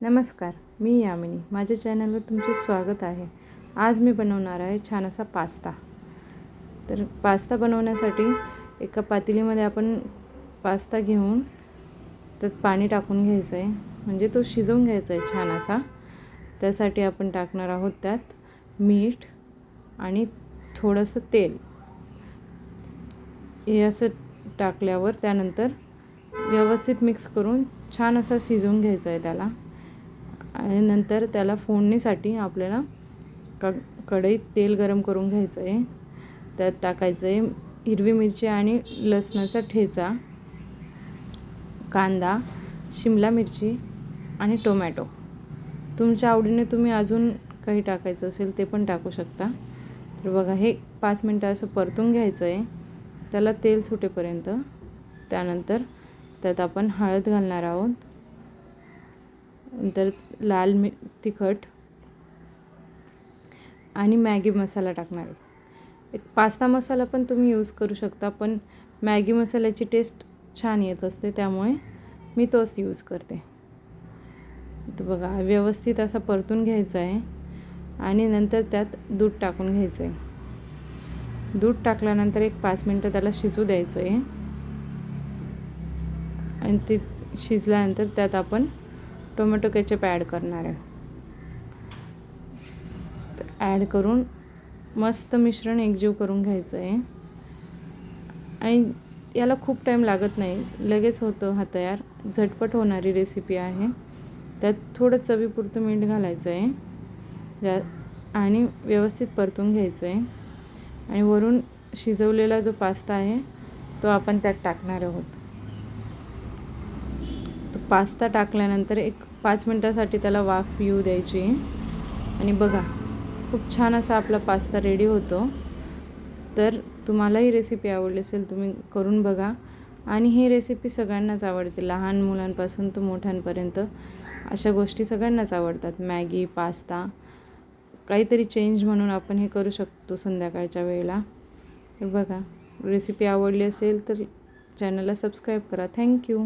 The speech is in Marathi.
नमस्कार मी यामिनी. माझ्या चॅनलवर तुमचे स्वागत आहे. आज मी बनवणार आहे छान असा पास्ता. तर पास्ता बनवण्यासाठी एका पातेलीमध्ये आपण पास्ता घेऊन त्यात पाणी टाकून घ्यायचं आहे म्हणजे तो शिजवून घ्यायचा आहे छान असा. त्यासाठी आपण टाकणार आहोत त्यात मीठ आणि थोडंसं तेल. हे असं टाकल्यावर त्यानंतर व्यवस्थित मिक्स करून छान असा शिजवून घ्यायचा आहे त्याला. आणि नंतर त्याला फोडणीसाठी आपल्याला क कढईत तेल गरम करून घ्यायचं आहे त्यात टाकायचं आहे हिरवी मिरची आणि लसणाचा ठेचा कांदा शिमला मिरची आणि टोमॅटो. तुमच्या आवडीने तुम्ही अजून काही टाकायचं असेल ते पण टाकू शकता. तर बघा हे पाच मिनटं असं परतून घ्यायचं आहे त्याला तेल सुटेपर्यंत त्यानंतर त्यात आपण हळद घालणार आहोत. नंतर लाल मी तिखट आणि मॅगी मसाला टाकणार आहे. एक पास्ता मसाला पण तुम्ही यूज करू शकता पण मॅगी मसाल्याची टेस्ट छान येत असते त्यामुळे मी तोच यूज करते. तर बघा व्यवस्थित असा परतून घ्यायचा आहे आणि नंतर त्यात दूध टाकून घ्यायचं आहे दूध टाकल्यानंतर एक पाच मिनटं त्याला शिजू द्यायचं आहे आणि ते शिजल्यानंतर त्यात आपण टोमॅटो केचप ॲड करणार आहे. ॲड करून मस्त मिश्रण एकजीव करून घ्यायचं आहे. आणि याला खूप टाईम लागत नाही. लगेच होतं हा तयार. झटपट होणारी रेसिपी आहे. त्यात थोडं चवीपुरतं मीठ घालायचं आहे. ज्या आणि व्यवस्थित परतून घ्यायचं आहे. आणि वरून शिजवलेला जो पास्ता आहे तो आपण त्यात टाकणार आहोत. पास्ता टाकल्यानंतर एक पाच मिनटासाठी त्याला वाफ येऊ द्यायची. आणि बघा खूप छान असा आपला पास्ता रेडी होतो. तर तुम्हाला ही रेसिपी आवडली असेल तुम्ही करून बघा. आणि ही रेसिपी सगळ्यांनाच आवडते लहान मुलांपासून तर मोठ्यांपर्यंत. अशा गोष्टी सगळ्यांनाच आवडतात. मॅगी पास्ता काहीतरी चेंज म्हणून आपण हे करू शकतो संध्याकाळच्या वेळेला. तर बघा रेसिपी आवडली असेल तर चॅनलला सबस्क्राईब करा. थँक्यू